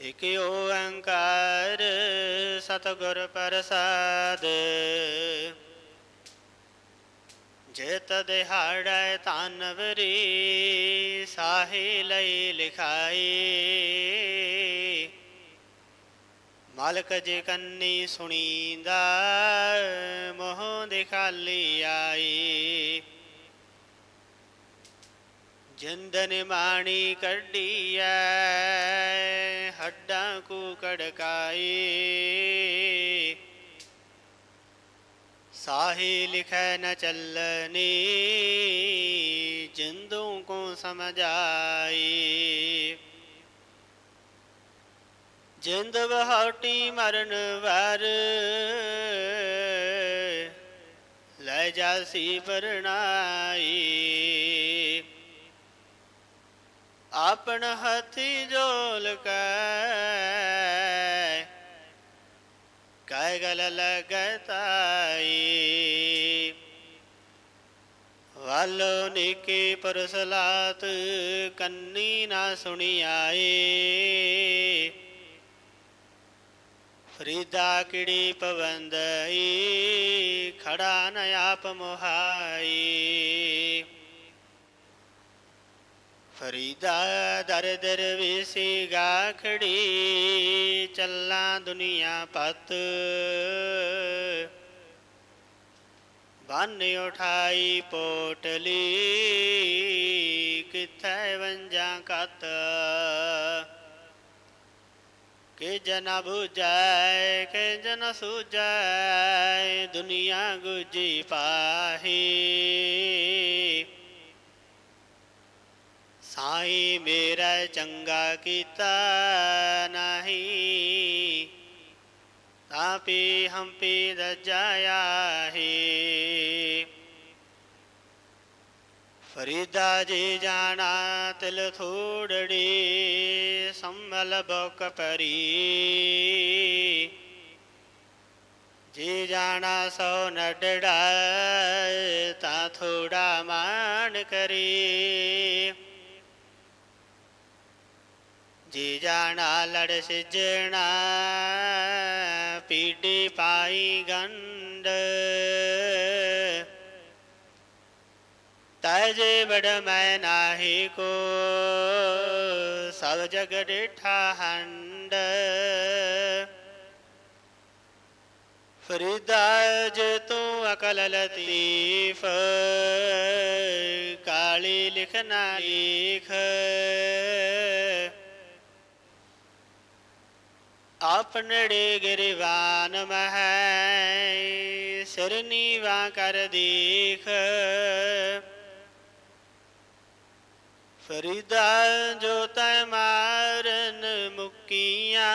ਇਕ ਓੰਕਾਰ ਸਤਿਗੁਰ ਪ੍ਰਸਾਦ। ਜੇਤ ਦਿਹਾੜੈ ਤਾਨਵਰੀ ਸਾਹੀ ਲਈ ਲਿਖਾਈ। ਮਾਲਕ ਜੀ ਕੰਨੀ ਸੁਣੀਂਦਾ, ਮੋਹ ਦੇ ਖਾਲੀ ਆਈ। ਜਿੰਦਨ ਮਾਣੀ ਕੱਢੀਐ ਹੱਡਾਂ ਕੜਕਾਈ ਸਾਹੀ ਲਿਖੈ ਨ ਚੱਲਨੀ ਜਿੰਦੂ ਕੋ ਸਮਝਾਈ ਜਿੰਦ ਬਹਾਟੀ ਮਰਨ ਵਰ ਲੈ ਜਾਸੀ ਪਰਣਾਈ ਆਪਣ ਹੱਥੀ ਜੋਲ ਕੈ ਕੈ ਗਲ ਲਗਤਾਈ ਵਾਲੋ ਨਿਕੇ ਪਰਸਲਾਤ ਕੰਨੀ ਨਾ ਸੁਣੀ ਆਏ ਫਰੀਦਾ ਕਿੜੀ ਪਵੰਦਈ ਖੜਾ ਨ ਆਪ ਮੁਹਾਈ ਫਰੀਦਾ ਦਰ ਦਰ ਵਿਸੀ ਗਾਖੜੀ, ਚੱਲਾਂ ਦੁਨੀਆ ਪਤ। ਬੰਨ ਉਠਾਈ ਪੋਟਲੀ, ਕਿਥੈ ਵੰਜਾਂ ਕਤ। ਕਿ ਜਨ ਬੁਝੈ ਕਿ ਜਨ ਸੂਜੈ ਦੁਨੀਆ ਗੁਜੀ ਪਾਹੀ। ਸਾਈ ਮੇਰਾ ਚੰਗਾ ਕੀਤਾ ਨਹੀਂ। ਤਾਪੀ ਹੰਪੀ ਦਜਾਇਆ ਹੀ। ਫਰੀਦਾ ਜੀ ਜਾਣਾ ਤਿਲ ਥੋੜੜੀ ਸੰਭਲ ਬੋਕ ਪਰੀ ਜੀ ਜਾਣਾ ਸੋ ਨਡੜਾ ਤਾਂ ਥੋੜਾ ਮਾਨ ਕਰੀ। ਜੀ ਜਾਣਾ ਲੜ ਸਿਜਣਾ ਪੀੜੀ ਪਾਈ ਗੰਡ ਤਜੇ ਬੜ ਮੈਂ ਨਾਹੀ ਕੋ, ਸਭ ਜਗ ਡੇਠਾ ਹੰਡ ਫਰੀਦਾ ਜੇ ਤੂੰ ਅਕਲ ਲਤੀਫ, ਕਾਲੀ ਲਿਖਣਾ ਲਿਖ। ਆਪਨੜੇ ਗਿਰਵਾਨ ਮਹੈ, ਸਿਰ ਨੀਵਾ ਕਰ ਦੇਖ। ਫਰੀਦਾ ਜੋ ਤੈ ਮਾਰਨ ਮੁਕੀਆਂ,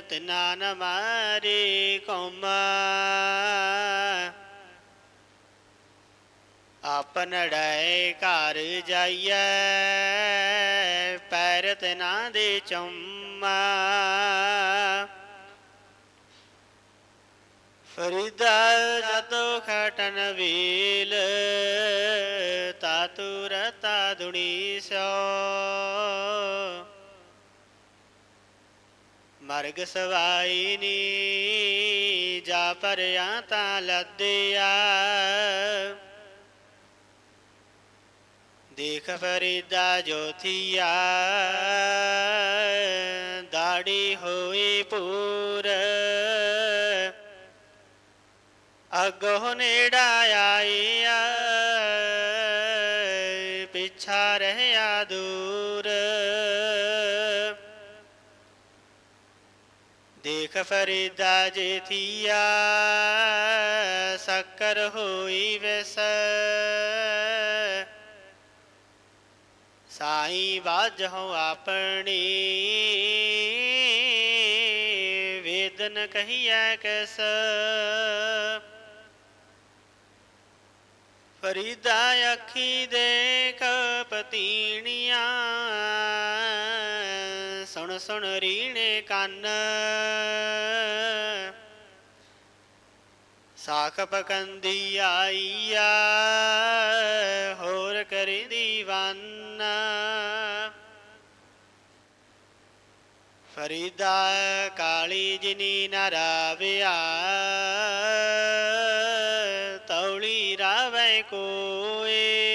ਤਿਨਾ ਨ ਮਾਰੇ ਕੌਮਾ। ਆਪਨੜੈ ਘਰ ਜਾਈਐ ਪੈਰ ਦੇ ਚੁੰਮਾ। ਫਰੀਦਾ ਜਤੋ ਖਟਨ ਵੀਲ, ਤਾਤੁ ਰਤਾ ਦੁਣੀ ਸੋ। ਮਰਗ ਸਵਾਈ ਨੀ, ਜਾ ਪਰਿਆ ਤਾਂ ਲੱਦਿਆ। ਦੇਖ ਫਰੀਦਾ ਜੋਥੀਆ ਦਾੜੀ ਹੋਈ ਪੂਰ। ਅਗੋ ਨੇੜਾ ਆਈਆ, ਪਿਛਾ ਰਹਿਆ ਦੂਰ। ਦੇਖ ਫਰੀਦਾ ਜੇਥੀਆ ਸ਼ੱਕਰ ਹੋਈ ਵੈਸ। ਸਾਈ ਬਾਝੋ ਆਪਣੀ, ਵੇਦਨ ਕਹੀਐ ਕਿਸ? ਫਰੀਦਾ ਅੱਖੀ ਦੇਖ ਪਤੀਣੀਆਂ, ਸੁਣ ਸੁਣ ਰੀਣੇ ਕੰਨ। ਸਾਖ ਪਕੰਦੀ ਆਈਆ ਹੋਰ ਕਰੀ ਦੀਵਾਨਾ। ਫਰੀਦਾ ਕਾਲੀ ਜਿਨੀ ਨ ਰਾਵਿਆ, ਤੌਲੀ ਰਾਵੈ ਕੋਏ।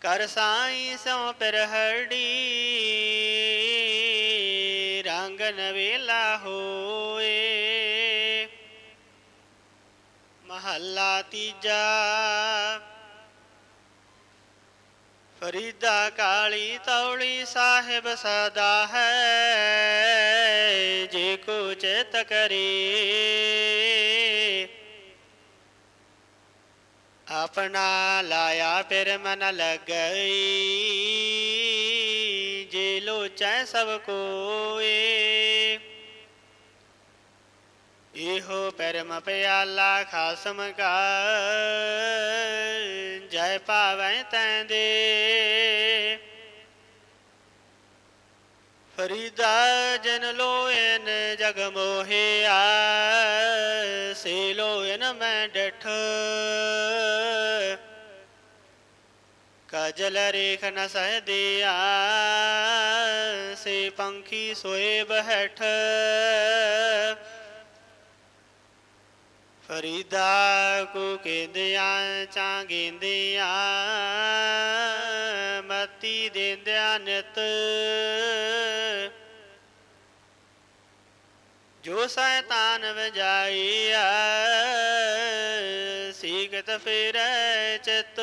ਕਰ ਸਾਈ ਸੋ ਪਰਹੜੀ ਰੰਗ ਨਵੇਲਾ ਹੋਏ। ਮਹੱਲਾ ਤੀਜਾ ਫਰੀਦਾ ਕਾਲੀ ਤੌਲੀ ਸਾਹਿਬ ਸਦਾ ਹੈ, ਜੇ ਕੋ ਚਿਤ ਕਰੇ। ਆਪਣਾ ਲਾਇਆ ਫਿਰ ਮਨ ਲਗਈ, ਜੇ ਲੋਚੈ ਸਭ ਕੋਏ। ਇਹੋ ਪਰਮ ਪਿਆਲਾ ਖਾਸਮ ਕਾ, ਜੈ ਪਾਵੈ ਤੈਂ ਦੇ। ਫਰੀਦਾ ਜਨ ਲੋਇਨ ਜਗ ਮੋਹਿਆ, ਸੇ ਲੋਇਨ ਮੈਂ ਡਠ। ਕਜਲ ਰੇਖ ਨ ਸਹਦਿਆ ਸੇ ਪੰਖੀ ਸੋਏ ਬਹਿਠ। ਫਰੀਦਾ ਕੋ ਕਹਿੰਦਿਆਂ ਚਾਂਗਿੰਦਿਆਂ ਮਤੀ ਦੇਂਦਿਆਂ ਨਿਤ। ਜੋ ਸੈਤਾਨ ਵਜਾਈਆ ਸੀਗਤ ਫਿਰੈ ਚਿਤ।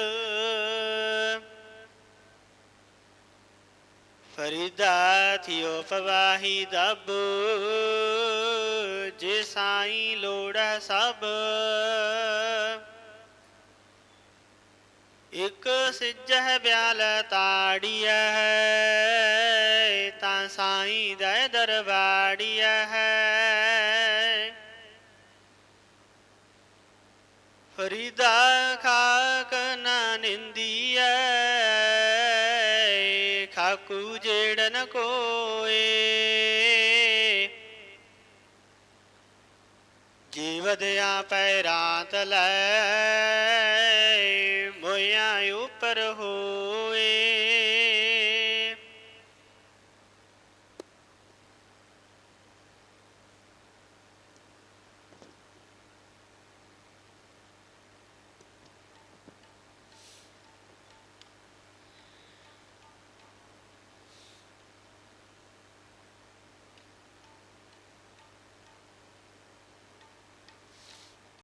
ਫਰੀਦਾ ਥਿਓ ਪਵਾਹੀ ਦਬ, ਜੇ ਸਾਈ ਲੋੜ ਸਭ। ਇਕ ਸਿਜਹ ਬਿਆਲ ਤਾੜੀਐ ਤਾਂ ਸਾਈ ਦੇ ਦਰਬਾੜੀਐ ਫਰੀਦਾ ਖਾਕ ਨਾ ਨਿੰਦੀਐ, ਖਾਕੂ ਜੇੜਨ ਕੋਏ। ਜੀਵਦਿਆਂ ਪੈਰਾਂ ਲੈ, ਮੋਇਆ ਉਪਰ ਹੋ